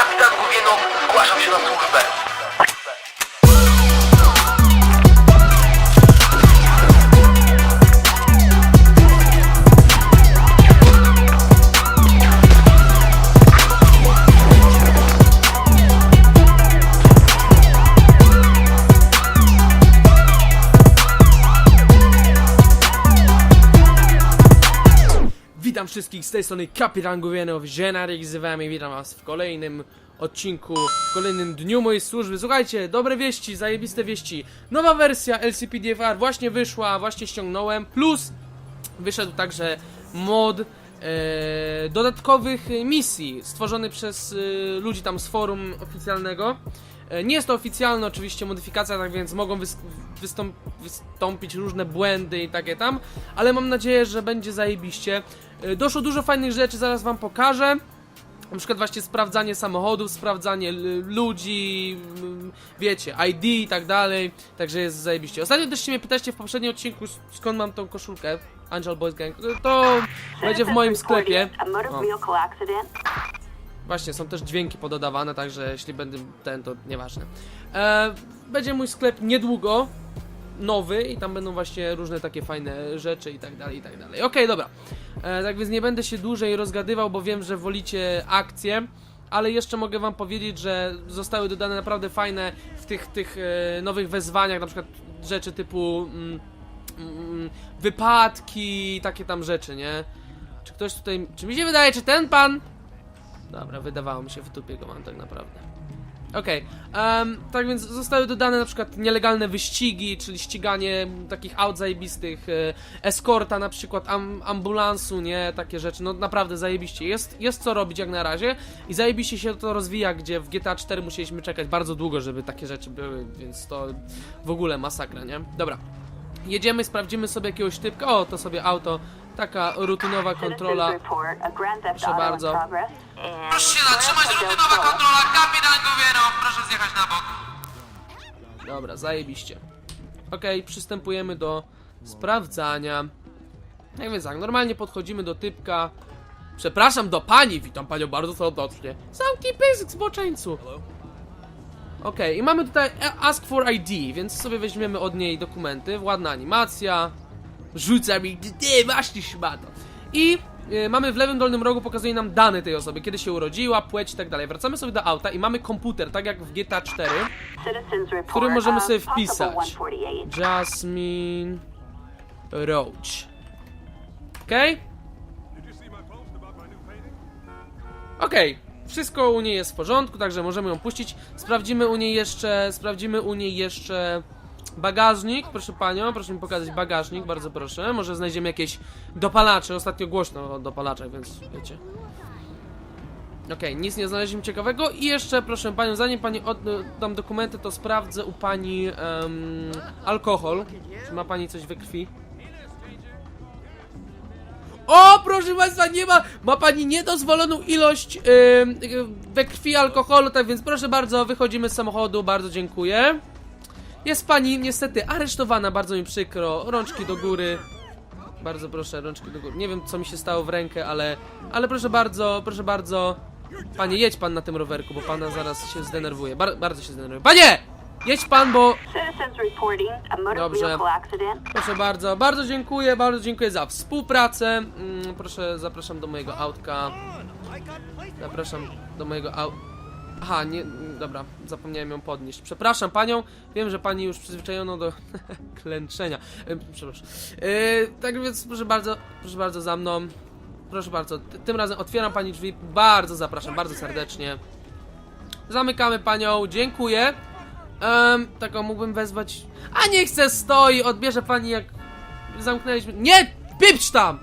kapitan Gówino, zgłaszam się na służbę. Wszystkich z tej strony Kapitan Gównienów, Żenarek z wami, witam was w kolejnym odcinku, w kolejnym dniu mojej służby. Słuchajcie, dobre wieści, zajebiste wieści. Nowa wersja LCPDFR właśnie wyszła, właśnie ściągnąłem, plus wyszedł także mod dodatkowych misji stworzony przez e, ludzi tam z forum oficjalnego. E, nie jest to oficjalna oczywiście modyfikacja, tak więc mogą wys wystąp wystąpić różne błędy i takie tam, ale mam nadzieję, że będzie zajebiście. E, doszło dużo fajnych rzeczy, zaraz wam pokażę. Na przykład właśnie sprawdzanie samochodów, sprawdzanie ludzi, wiecie, ID i tak dalej, także jest zajebiście. Ostatnio też się mnie pytaliście w poprzednim odcinku, skąd mam tą koszulkę, Angel Boys Gang, to będzie w moim sklepie. O. Właśnie, są też dźwięki pododawane, także jeśli będę ten, to nieważne. E, będzie mój sklep niedługo, nowy i tam będą właśnie różne takie fajne rzeczy i tak dalej, i tak dalej. Okej, dobra. E, tak więc nie będę się dłużej rozgadywał, bo wiem, że wolicie akcje, ale jeszcze mogę wam powiedzieć, że zostały dodane naprawdę fajne w tych, tych e, nowych wezwaniach, na przykład rzeczy typu mm, mm, wypadki, takie tam rzeczy, nie? Czy ktoś tutaj, czy mi się wydaje, czy ten pan Dobra, wydawało mi się, w dupie go mam tak naprawdę. Okej, em, tak więc zostały dodane na przykład nielegalne wyścigi, czyli ściganie takich aut zajebistych, e, eskorta na przykład, am, ambulansu, nie, takie rzeczy, no naprawdę zajebiście. Jest, jest co robić jak na razie i zajebiście się to rozwija, gdzie w GTA 4 musieliśmy czekać bardzo długo, żeby takie rzeczy były, więc to w ogóle masakra, nie? Dobra. Jedziemy, sprawdzimy sobie jakiegoś typka. O, to sobie auto. Taka rutynowa kontrola. Proszę bardzo. Proszę się zatrzymać, rutynowa kontrola, kapitan Gówino, proszę zjechać na bok. Dobra, zajebiście. Okej, przystępujemy do sprawdzania. Jak więc tak, normalnie podchodzimy do typka. Przepraszam, do pani! Witam panią bardzo serdecznie. Zamknij pysk, zboczeńcu! Okej, i mamy tutaj Ask for ID, więc sobie weźmiemy od niej dokumenty. Ładna animacja. Rzuca mi, ty, ty właśnie szmato. I mamy w lewym dolnym rogu, pokazuje nam dane tej osoby, kiedy się urodziła, płeć i tak dalej. Wracamy sobie do auta i mamy komputer, tak jak w GTA 4. Citizens report który możemy a sobie wpisać. 148. Jasmine Roach. Okej? Okej. Wszystko u niej jest w porządku, także możemy ją puścić. Sprawdzimy u niej jeszcze, sprawdzimy u niej jeszcze bagażnik, proszę panią, proszę mi pokazać bagażnik, bardzo proszę. Może znajdziemy jakieś dopalacze, ostatnio głośno o dopalaczach, więc wiecie. Okej, nic nie znaleźliśmy ciekawego i jeszcze proszę panią, zanim pani oddam dokumenty, to sprawdzę u pani em, alkohol. Czy ma pani coś we krwi? O, proszę państwa, nie ma, ma pani niedozwoloną ilość ym, y, we krwi alkoholu, tak więc proszę bardzo, wychodzimy z samochodu, bardzo dziękuję. Jest pani niestety aresztowana, bardzo mi przykro, rączki do góry. Bardzo proszę, rączki do góry. Nie wiem, co mi się stało w rękę, ale, ale proszę bardzo, proszę bardzo. Panie, jedź pan na tym rowerku, bo pana zaraz się zdenerwuje. Bar bardzo się zdenerwuje. Panie! Jedź pan, bo Dobrze. Proszę bardzo, bardzo dziękuję, bardzo dziękuję za współpracę. Mm, proszę, zapraszam do mojego autka. Zapraszam do mojego au... Aha, nie, dobra, zapomniałem ją podnieść. Przepraszam panią, wiem, że pani już przyzwyczajono do klęczenia. E, przepraszam. E, tak więc proszę bardzo, proszę bardzo za mną. Proszę bardzo, Ty- tym razem otwieram pani drzwi. Bardzo zapraszam, bardzo serdecznie. Zamykamy panią, dziękuję. Um, taką mógłbym wezwać. A nie chcę stoi, odbierze pani jak zamknęliśmy. Nie! Pipcz tam!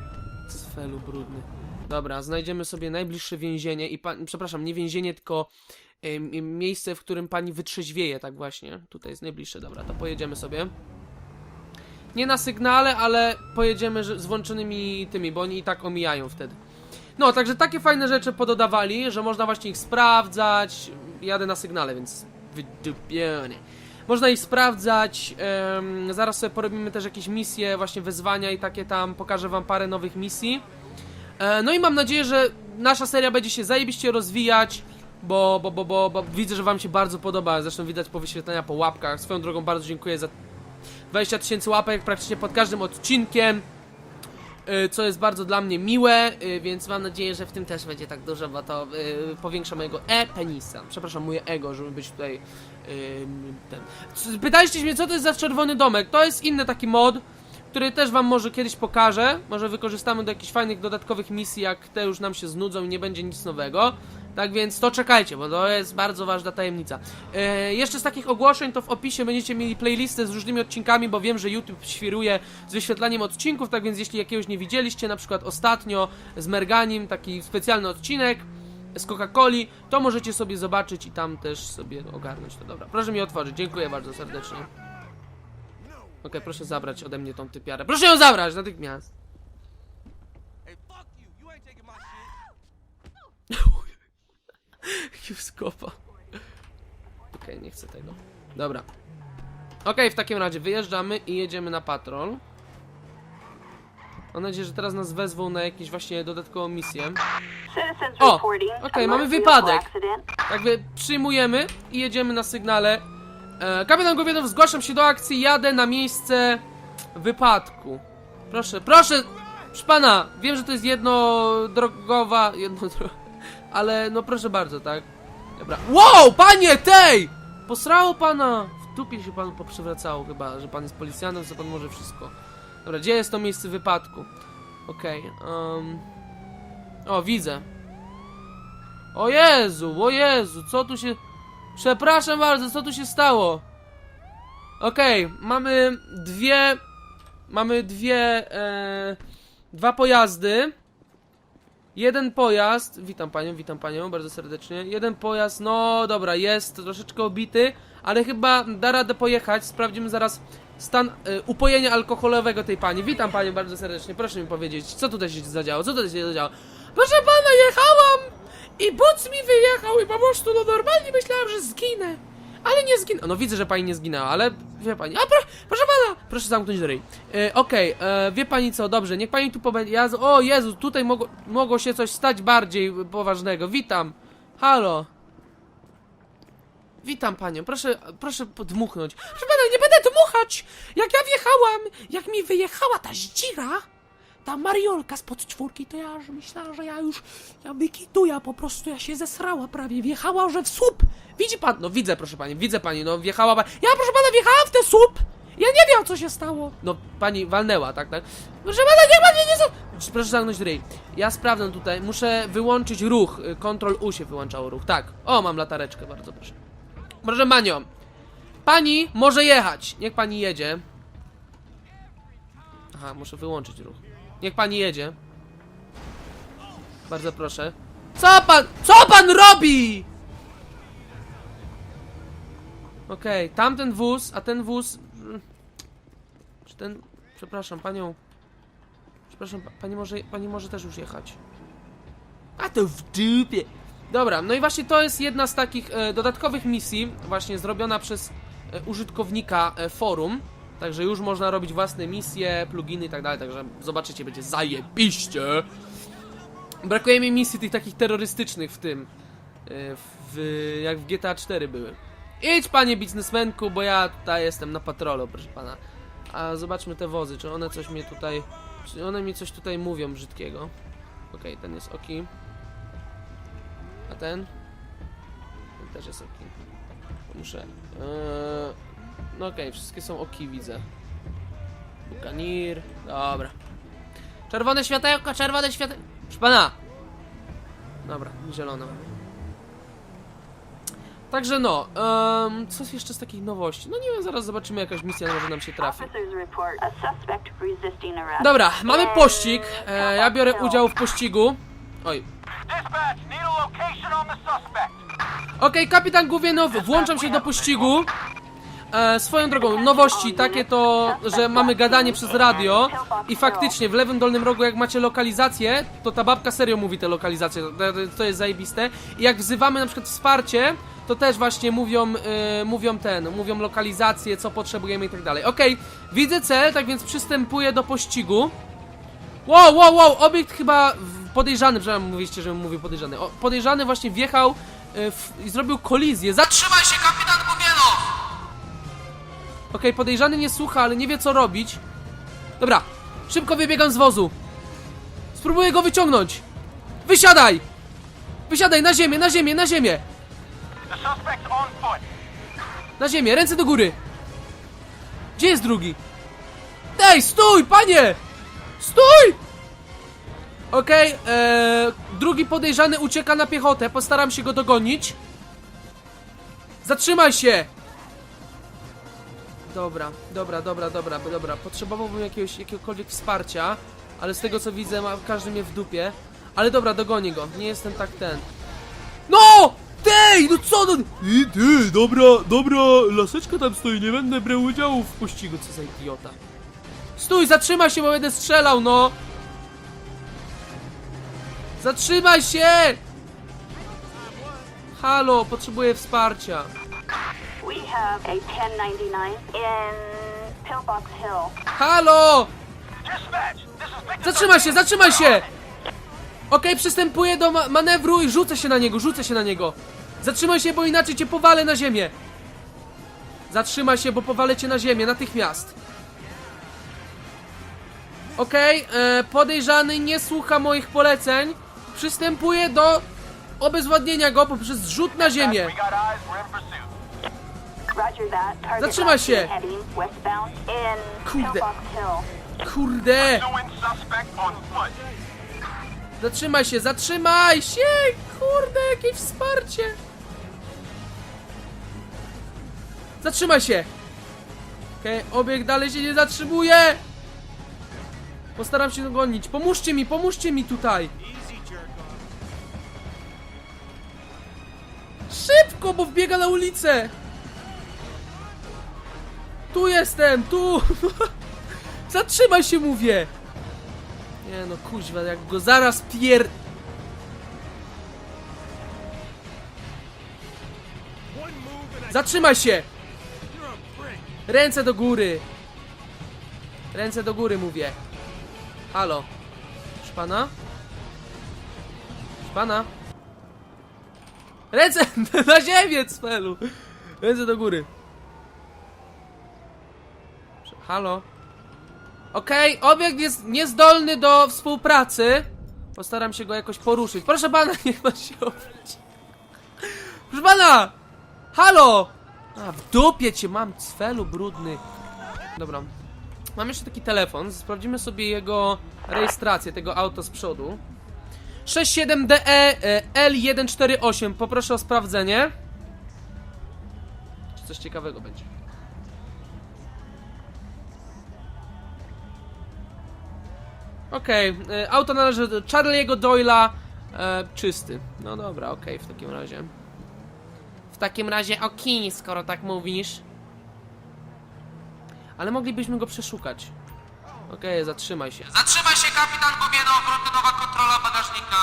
Cfelu brudny. Dobra, znajdziemy sobie najbliższe więzienie i pan. Przepraszam, nie więzienie, tylko miejsce, w którym pani wytrzeźwieje, tak właśnie. Tutaj jest najbliższe, dobra, to pojedziemy sobie. Nie na sygnale, ale pojedziemy z włączonymi tymi, bo oni i tak omijają wtedy. No, także takie fajne rzeczy pododawali, że można właśnie ich sprawdzać. Jadę na sygnale, więc wydupiony. Można ich sprawdzać. zaraz sobie porobimy też jakieś misje, właśnie wyzwania i takie tam. Pokażę wam parę nowych misji. E, no i mam nadzieję, że nasza seria będzie się zajebiście rozwijać. Bo, bo, bo, bo, bo widzę, że wam się bardzo podoba, zresztą widać po wyświetlenia, po łapkach. Swoją drogą bardzo dziękuję za 20 tysięcy łapek praktycznie pod każdym odcinkiem. y, Co jest bardzo dla mnie miłe, y, więc mam nadzieję, że w tym też będzie tak dużo, bo to y, powiększa mojego e-penisa. Przepraszam, moje ego, żeby być tutaj ten. Pytaliście mnie, co to jest za czerwony domek? To jest inny taki mod, który też wam może kiedyś pokażę. Może wykorzystamy do jakichś fajnych dodatkowych misji, jak te już nam się znudzą i nie będzie nic nowego. Tak więc to czekajcie, bo to jest bardzo ważna tajemnica. E, jeszcze z takich ogłoszeń to w opisie będziecie mieli playlistę z różnymi odcinkami, bo wiem, że YouTube świruje z wyświetlaniem odcinków, tak więc jeśli jakiegoś nie widzieliście, na przykład ostatnio z Merganim, taki specjalny odcinek z Coca-Coli, to możecie sobie zobaczyć i tam też sobie ogarnąć to. Dobra, proszę mi otworzyć, dziękuję bardzo serdecznie. Okej, proszę zabrać ode mnie tą typiarę. Proszę ją zabrać natychmiast! Kiwskopa. Okej, nie chcę tego. Dobra. Okej, w takim razie wyjeżdżamy i jedziemy na patrol. Mam nadzieję, że teraz nas wezwą na jakieś właśnie dodatkową misję. O, okej, a mamy wypadek. Jakby przyjmujemy i jedziemy na sygnale. E, kapitan Głowiadow, zgłaszam się do akcji, jadę na miejsce wypadku. Proszę, proszę! Proszę pana, wiem, że to jest jednodrogowa, jednodro... ale no proszę bardzo, tak? Dobra. Wow, panie, tej! Posrało pana! W dupie się panu poprzewracało chyba, że pan jest policjantem, co pan może wszystko. Dobra, gdzie jest to miejsce wypadku? Okej, um... O, widzę. O Jezu, o Jezu, co tu się... Przepraszam bardzo, co tu się stało? Okej, mamy dwie... Mamy dwie... E, dwa pojazdy. Jeden pojazd... Witam panią, witam panią bardzo serdecznie. Jeden pojazd, no dobra, jest troszeczkę obity, ale chyba da radę pojechać. Sprawdzimy zaraz stan e, upojenia alkoholowego tej pani. Witam panią bardzo serdecznie, proszę mi powiedzieć, co tutaj się zadziało, co tutaj się zadziało? Proszę pana, jechałam i buc mi wyjechał i po prostu, no normalnie myślałam, że zginę. Ale nie zginę. No widzę, że pani nie zginęła, ale wie pani. A pro, proszę pana! Proszę zamknąć ryj. E, Okej, e, wie pani co, dobrze, niech pani tu pobędzie. Ja, o Jezu, tutaj mogło, mogło się coś stać bardziej poważnego. Witam. Halo. Witam panią, proszę, proszę podmuchnąć. Proszę pana, nie będę dmuchać! Jak ja wjechałam, jak mi wyjechała ta zdzira, ta Mariolka spod czwórki, to ja już myślałam, że ja już, ja wykituję po prostu, ja się zesrała prawie, wjechała, że w słup. Widzi pan? No widzę, proszę pani, widzę pani, no wjechała pa... Ja, proszę pana, wjechałam w ten słup! Ja nie wiem, co się stało. No, pani walnęła, tak, tak? Proszę pana, nie pan mnie nie za... Proszę zamknąć ryj. Ja sprawdzę tutaj, muszę wyłączyć ruch. y, Ctrl U się wyłączało ruch, tak. O, mam latareczkę, bardzo proszę. Proszę panią, pani może jechać. Niech pani jedzie. Aha, muszę wyłączyć ruch. Niech pani jedzie. Bardzo proszę. Co pan, co pan robi? Okej, tamten wóz, a ten wóz... mm, Czy ten... Przepraszam, panią... Przepraszam, pa- pani może, pani może też już jechać. A to w dupie. Dobra, no i właśnie to jest jedna z takich e, dodatkowych misji, właśnie zrobiona przez e, użytkownika e, forum. Także już można robić własne misje, pluginy i tak dalej, także zobaczycie, będzie zajebiście. Brakuje mi misji tych takich terrorystycznych w tym, e, w, jak w GTA 4 były. Idź panie biznesmenku, bo ja tutaj jestem na patrolu, proszę pana. A zobaczmy te wozy, czy one coś mnie tutaj, czy one mi coś tutaj mówią brzydkiego. Okej, ten jest oki. A ten? Ten też jest oki. Muszę. Eee, no okej, wszystkie są oki, widzę. Bukanir. Dobra. Czerwone światełko, czerwone światełko. Proszę pana! Dobra, zielone. Także no, um, co jeszcze z takich nowości? No nie wiem, zaraz zobaczymy jakaś misja może nam się trafi. Dobra, mamy pościg. E, ja biorę udział w pościgu. Oj. Okej, kapitan Gówienow, włączam się do pościgu. E, swoją drogą, nowości takie to, że mamy gadanie przez radio i faktycznie w lewym dolnym rogu jak macie lokalizację, to ta babka serio mówi te lokalizacje, to, jest zajebiste. I jak wzywamy na przykład wsparcie, to też właśnie mówią, e, mówią ten, mówią lokalizację, co potrzebujemy i tak dalej. Okej, widzę cel, tak więc przystępuję do pościgu. Wow, wow, wow, obiekt chyba podejrzany, przepraszam, mówiliście, że mówił podejrzany. O, podejrzany właśnie wjechał e, w, i zrobił kolizję. Zatrzymaj się, Gubienow! Okej, podejrzany nie słucha, ale nie wie co robić. Dobra, szybko wybiegam z wozu. Spróbuję go wyciągnąć. Wysiadaj! Wysiadaj na ziemię, na ziemię, na ziemię! Na ziemię, ręce do góry! Gdzie jest drugi? Ej, stój, panie! Stój! Okej, eee, drugi podejrzany ucieka na piechotę, postaram się go dogonić. Zatrzymaj się! Dobra, dobra, dobra, dobra, dobra. Potrzebowałbym jakiegoś, jakiegokolwiek wsparcia, ale z tego co widzę, ma każdy mnie w dupie. Ale dobra, dogonię go, nie jestem tak ten. No! Tej, no co no? I ty, dobra, dobra, laseczka tam stoi, nie będę brał udziału w pościgu, co za idiota. Stój, zatrzymaj się, bo będę strzelał, no! Zatrzymaj się! Halo, potrzebuję wsparcia. We have a 1099 in Pillbox Hill. Halo! Dispatch, this is Victor. Zatrzymaj się, zatrzymaj się! Okej, przystępuję do ma manewru i rzucę się na niego, rzucę się na niego. Zatrzymaj się, bo inaczej cię powalę na ziemię. Zatrzymaj się, bo powalę cię na ziemię, natychmiast. Okej, e, podejrzany nie słucha moich poleceń. Przystępuję do obezwładnienia go poprzez zrzut na ziemię. We got eyes, we're in pursuit. Zatrzymaj się. Kurde. Kurde! Zatrzymaj się, zatrzymaj się! Kurde, jakieś wsparcie! Zatrzymaj się! Okej, obieg dalej się nie zatrzymuje! Postaram się dogonić. Pomóżcie mi, pomóżcie mi tutaj! Szybko, bo wbiega na ulicę! Tu jestem, tu! Zatrzymaj się, mówię! Nie no, kuźwa, jak go zaraz pier... Zatrzymaj się! Ręce do góry! Ręce do góry, mówię. Halo? Proszę pana? Proszę pana? Ręce na ziemię, cfelu! Ręce do góry. Halo? Okej, obiekt jest niezdolny do współpracy. Postaram się go jakoś poruszyć. Proszę pana, niech pan się obróci. Proszę pana! Halo! A, w dupie cię mam, cfelu brudny. Dobra. Mam jeszcze taki telefon. Sprawdzimy sobie jego rejestrację, tego auta z przodu. 67DE e, L148. Poproszę o sprawdzenie. Czy coś ciekawego będzie? Okej, e, auto należy do Charlie'ego Doyla. E, czysty. No dobra, okej, w takim razie. W takim razie okej, skoro tak mówisz. Ale moglibyśmy go przeszukać. Okej, zatrzymaj się. Zatrzymaj się, kapitan Gubienow, rutynowa kontrola bagażnika.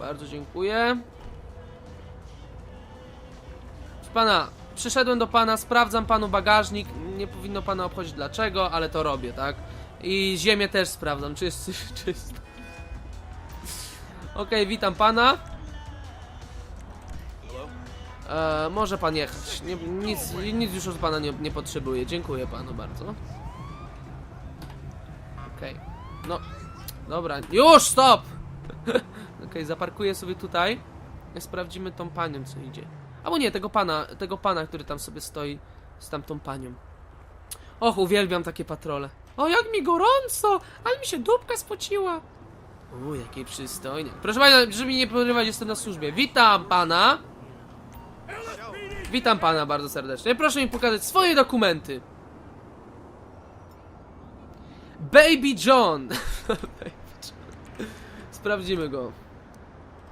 Bardzo dziękuję. Proszę pana, przyszedłem do pana, sprawdzam panu bagażnik. Nie powinno pana obchodzić dlaczego, ale to robię, tak? I ziemię też sprawdzam, czy jest coś czysto. Okej, witam pana. E, może pan jechać. Nie, nic, nic już od pana nie, nie potrzebuję. Dziękuję panu bardzo. Okej. No, dobra. Już, stop! Okej, zaparkuję sobie tutaj. Sprawdzimy tą panią, co idzie. Albo nie, tego pana, tego pana, który tam sobie stoi z tamtą panią. Och, uwielbiam takie patrole. O, jak mi gorąco! Ale mi się dupka spociła. U, jakiej przystojnie. Proszę pana, żeby mi nie porywać, jestem na służbie. Witam pana. Witam pana bardzo serdecznie. Proszę mi pokazać swoje dokumenty. Baby John. Baby John. Sprawdzimy go.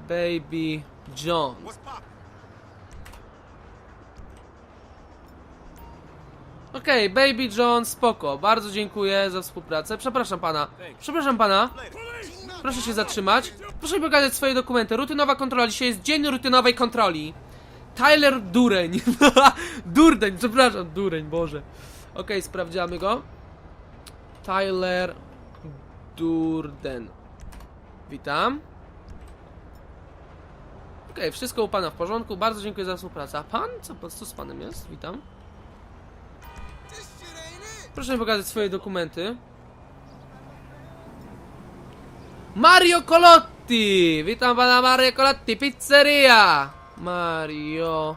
Baby John. Okej, Baby John, spoko. Bardzo dziękuję za współpracę. Przepraszam pana. Przepraszam pana. Proszę się zatrzymać. Proszę mi pokazać swoje dokumenty. Rutynowa kontrola. Dzisiaj jest dzień rutynowej kontroli. Tyler Dureń. Durden, przepraszam, Dureń, Boże. Okej, sprawdzamy go. Tyler Durden. Witam. Okej, wszystko u pana w porządku, bardzo dziękuję za współpracę. A pan? Co, co z panem jest? Witam. Proszę mi pokazać swoje dokumenty. Mario Colotti! Witam pana Mario Colotti, pizzeria! Mario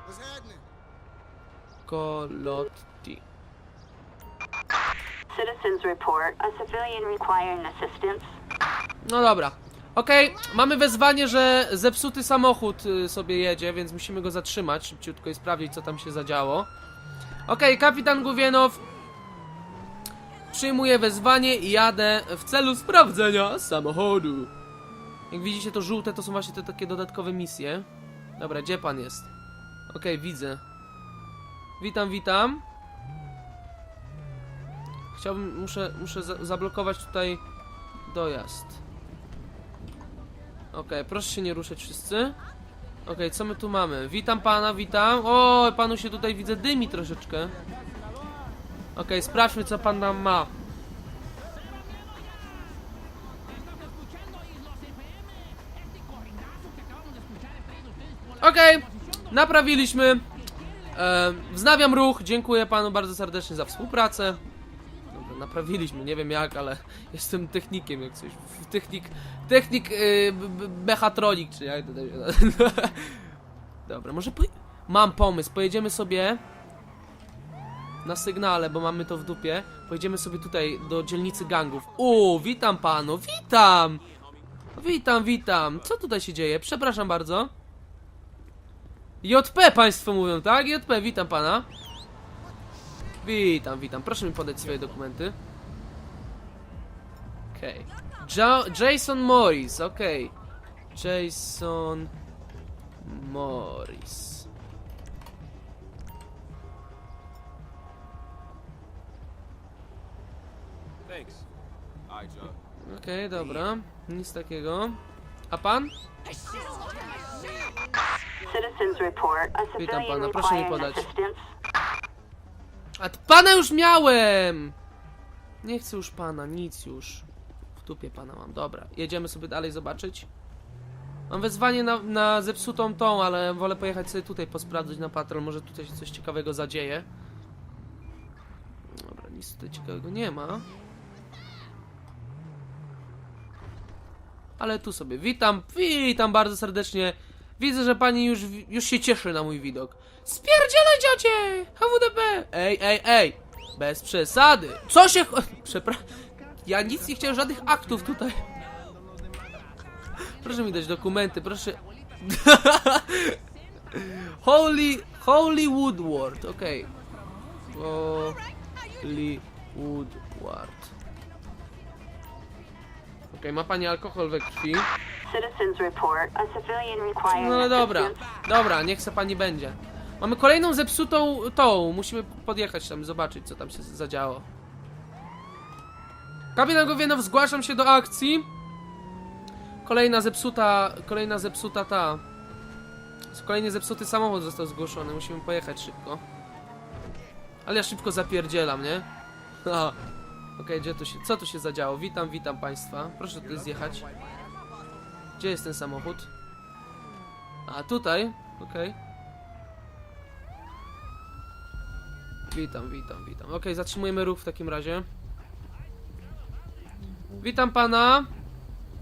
Colotti. Citizens report. A civilian requiring assistance. No dobra. Okej, mamy wezwanie, że zepsuty samochód y, sobie jedzie, więc musimy go zatrzymać szybciutko i sprawdzić, co tam się zadziało. Okej, kapitan Guwienow przyjmuje wezwanie i jadę w celu sprawdzenia samochodu. Jak widzicie, to żółte to są właśnie te takie dodatkowe misje. Dobra, gdzie pan jest? Okej, widzę. Witam, witam. Chciałbym, muszę, muszę za zablokować tutaj dojazd. Okej, proszę się nie ruszać wszyscy. Okej, co my tu mamy? Witam pana, witam. O, panu się tutaj widzę dymi troszeczkę. Okej, sprawdźmy co pan nam ma. Okej, naprawiliśmy. E, wznawiam ruch. Dziękuję panu bardzo serdecznie za współpracę. Dobra, naprawiliśmy, nie wiem jak, ale jestem technikiem jak coś. Technik, technik b- mechatronik, czy jak to. Dobra, może mam pomysł, pojedziemy sobie na sygnale, bo mamy to w dupie. Pojedziemy sobie tutaj do dzielnicy gangów. U, witam panu, witam! Witam, witam. Co tutaj się dzieje? Przepraszam bardzo. JP państwo mówią, tak? JP, witam pana. Witam, witam. Proszę mi podać swoje dokumenty. Okej. Ja Jason Morris, okej. Jason Morris. Okej, dobra. Nic takiego. A pan? Citizens report. A Witam civilian pana, proszę mi podać. assistance. A t- pana już miałem! Nie chcę już pana, nic już. W dupie pana mam, dobra. Jedziemy sobie dalej zobaczyć. Mam wezwanie na, na zepsutą tą, ale wolę pojechać sobie tutaj posprawdzać na patrol. Może tutaj się coś ciekawego zadzieje. Dobra, nic tutaj ciekawego nie ma. Ale tu sobie witam, witam bardzo serdecznie. Widzę, że pani już, już się cieszy na mój widok. Spierdzielaj dziocie! HWDP! Ej, ej, ej! Bez przesady! Co się... Przepraszam... Ja nic nie chciałem, żadnych aktów tutaj. Proszę mi dać dokumenty, proszę... Holy... Holy Woodward, okej. Holy Woodward. Okej, ma pani alkohol we krwi. No ale dobra, dobra, niech se pani będzie. Mamy kolejną zepsutą tą. Musimy podjechać tam, zobaczyć co tam się zadziało. Kapitan Gowienow, zgłaszam się do akcji. Kolejna zepsuta, kolejna zepsuta ta. Kolejny zepsuty samochód został zgłoszony, musimy pojechać szybko. Ale ja szybko zapierdzielam, nie? Aha. Okej, gdzie tu się, co tu się zadziało? Witam, witam państwa. Proszę tutaj zjechać. Gdzie jest ten samochód? A tutaj, okej. Witam, witam, witam. Okej, zatrzymujemy ruch w takim razie. Witam pana.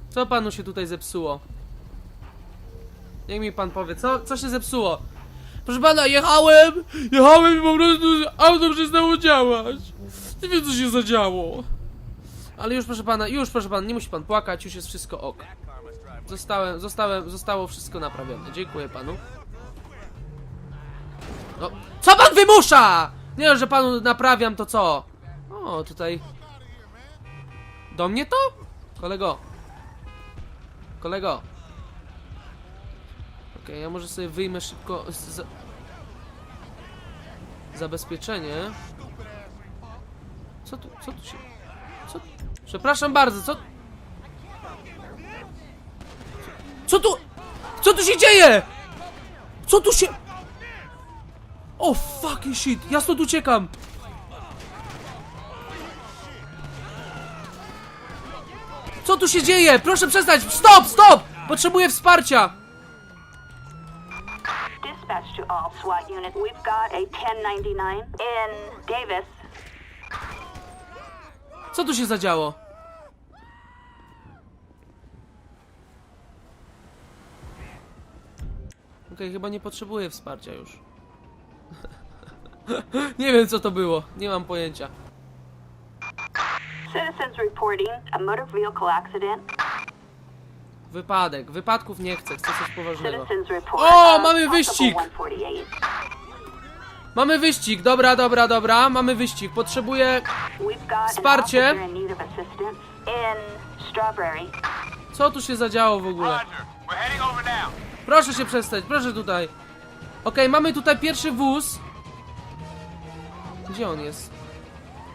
Co panu się tutaj zepsuło? Niech mi pan powie, co, co się zepsuło? Proszę pana, jechałem, jechałem i po prostu auto przestało działać. Nie wiem co się zadziało. Ale już proszę pana, już proszę pana, nie musi pan płakać, już jest wszystko ok. Zostałem, zostałem, zostało wszystko naprawione. Dziękuję panu. No, co pan wymusza? Nie, że panu naprawiam to co? O, tutaj. Do mnie to? Kolego. Kolego. Okej, ja może sobie wyjmę szybko. Zabezpieczenie. Co tu, co tu się. Co? Przepraszam bardzo, co. Co tu? Co tu się dzieje? Co tu się... O fucking shit, ja stąd uciekam. Co tu się dzieje? Proszę przestać, stop, stop! Potrzebuję wsparcia. to all SWAT units. We've got a 1099 in Davis. Co tu się zadziało? Okej, chyba nie potrzebuję wsparcia już. nie wiem co to było, nie mam pojęcia. Citizens reporting a motor vehicle accident. Wypadek, wypadków nie chcę, chcę coś poważnego. O, mamy wyścig! 148. Mamy wyścig, dobra, dobra, dobra, mamy wyścig. Potrzebuję... We've got an Wsparcie. officer in need of assistance in Strawberry. Co tu się zadziało w ogóle? Proszę się przestać, proszę tutaj. Okej, mamy tutaj pierwszy wóz. Gdzie on jest?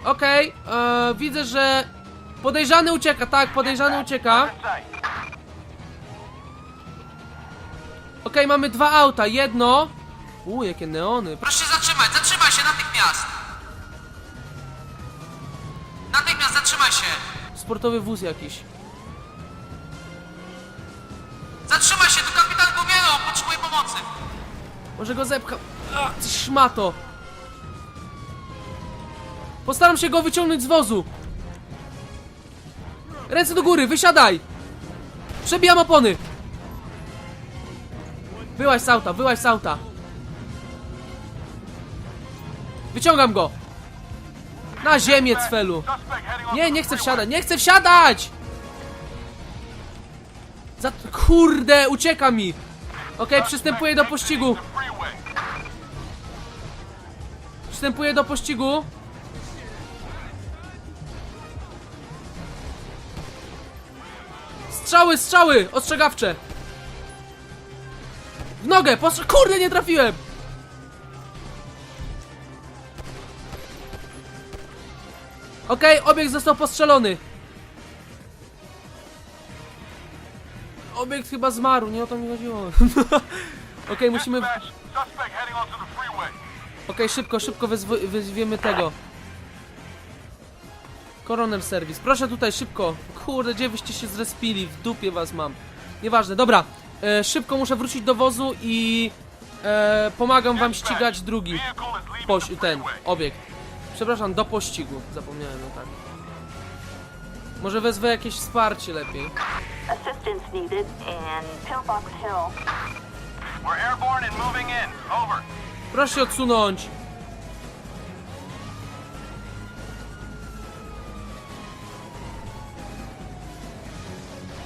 Okej, e, widzę, że podejrzany ucieka, tak, podejrzany ucieka. Okej, mamy dwa auta, jedno... U, jakie neony. Proszę się zatrzymać, zatrzymaj się natychmiast! Natychmiast zatrzymaj się! Sportowy wóz jakiś. Zatrzymaj się, tu kapitan Gumielo, potrzebuje pomocy! Może go zepcham. A, szmato. Postaram się go wyciągnąć z wozu. Ręce do góry, wysiadaj! Przebijam opony! Wyłaź z auta, wyłaź z auta. Wyciągam go! Na ziemię, cfelu! Nie, nie chcę wsiadać, nie chcę wsiadać! Za... Kurde, ucieka mi! Okej, przystępuję do pościgu. Przystępuję do pościgu. Strzały, strzały! Ostrzegawcze! W nogę! Postrz- Kurde, nie trafiłem! Okej, obiekt został postrzelony. Obiekt chyba zmarł, nie o to mi chodziło. Okej, musimy... The freeway. Okej, szybko, szybko wezw- wezwiemy tego. Coroner Service. Proszę tutaj, szybko. Kurde, gdzie wyście się zrespili? W dupie was mam. Nieważne, dobra. E, szybko muszę wrócić do wozu i e, pomagam wam ścigać drugi poś ten obiekt. Przepraszam, do pościgu. Zapomniałem, no tak. Może wezwę jakieś wsparcie lepiej. Assistance needed in Pillbox Hill. We're airborne and moving in. Over. Proszę się odsunąć.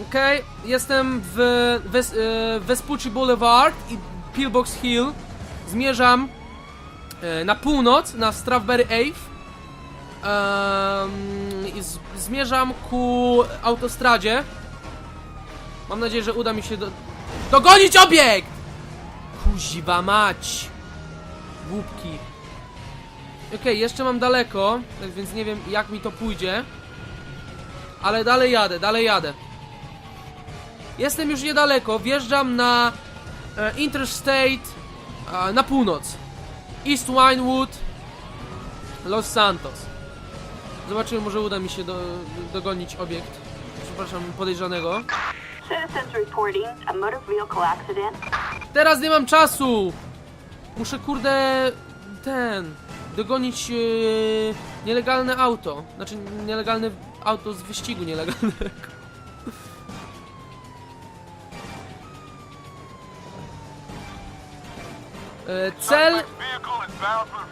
Okej, jestem w Wes e, Vespucci Boulevard i Pillbox Hill. Zmierzam na północ, na Strawberry Ave. Zmierzam ku autostradzie. Mam nadzieję, że uda mi się do dogonić obiekt! Kuziwa mać! Głupki. Okej, jeszcze mam daleko, tak więc nie wiem jak mi to pójdzie. Ale dalej jadę, dalej jadę. Jestem już niedaleko, wjeżdżam na e, Interstate e, na północ. East Winewood, Los Santos. Zobaczymy, może uda mi się do, dogonić obiekt. Przepraszam, podejrzanego. Teraz nie mam czasu! Muszę kurde ten dogonić yy, nielegalne auto. Znaczy nielegalne auto z wyścigu nielegalnego. Cel, the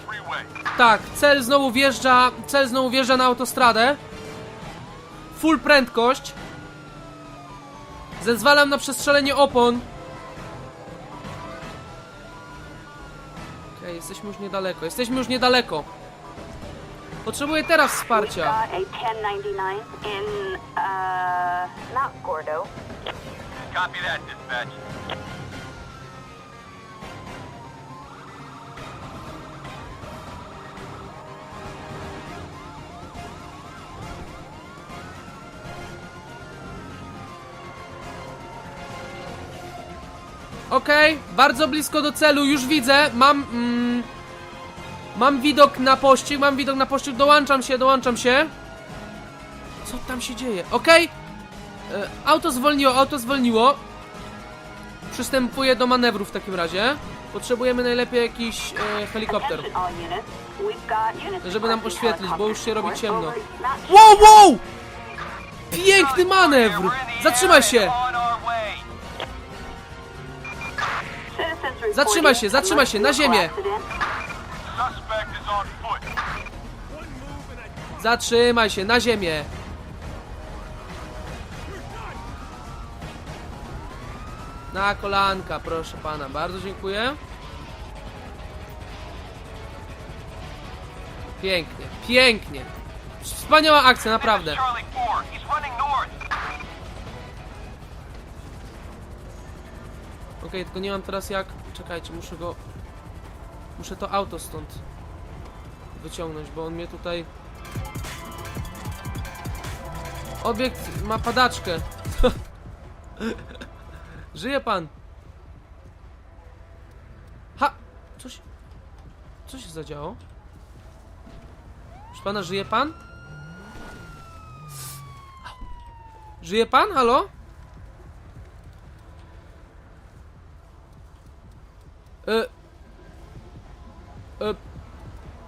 freeway. tak, cel znowu wjeżdża, cel znowu wjeżdża na autostradę. Full prędkość. Zezwalam na przestrzelenie opon. Okej, jesteśmy już niedaleko, jesteśmy już niedaleko. Potrzebuję teraz wsparcia. got a 1099 in, uh. Copy that, dispatch. Okej, bardzo blisko do celu, już widzę, mam... Mm, mam widok na pościg, mam widok na pościg, dołączam się, dołączam się. Co tam się dzieje? Okej, e, auto zwolniło, auto zwolniło. Przystępuję do manewru w takim razie. Potrzebujemy najlepiej jakiś e, helikopter. Żeby nam oświetlić, bo już się robi ciemno. Wow, wow! Piękny manewr! Zatrzymaj się! Zatrzymaj się, zatrzymaj się, na ziemię. Zatrzymaj się, na ziemię! Na kolanka, proszę pana, bardzo dziękuję. Pięknie, pięknie. Wspaniała akcja, naprawdę. Charlie 4. He's running north. Okej, tylko nie mam teraz jak. Czekajcie, muszę go. Muszę to auto stąd wyciągnąć, bo on mnie tutaj. Obiekt ma padaczkę. Żyje pan. Ha! Coś. Co się zadziało? Proszę pana, żyje pan? Żyje pan? Halo? E... E...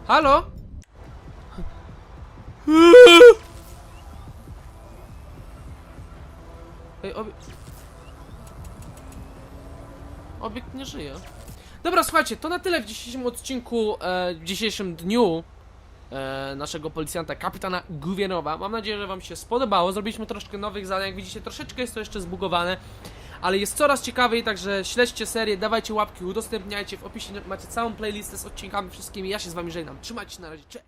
Halo? Ej, obie... Obiekt nie żyje. Dobra, słuchajcie, to na tyle w dzisiejszym odcinku, e, w dzisiejszym dniu e, naszego policjanta, kapitana Guwienowa. Mam nadzieję, że wam się spodobało. Zrobiliśmy troszkę nowych zadań, jak widzicie, troszeczkę jest to jeszcze zbugowane, ale jest coraz ciekawiej, także śledźcie serię, dawajcie łapki, udostępniajcie. W opisie macie całą playlistę z odcinkami wszystkimi. Ja się z wami żegnam. Trzymajcie się na razie, cześć!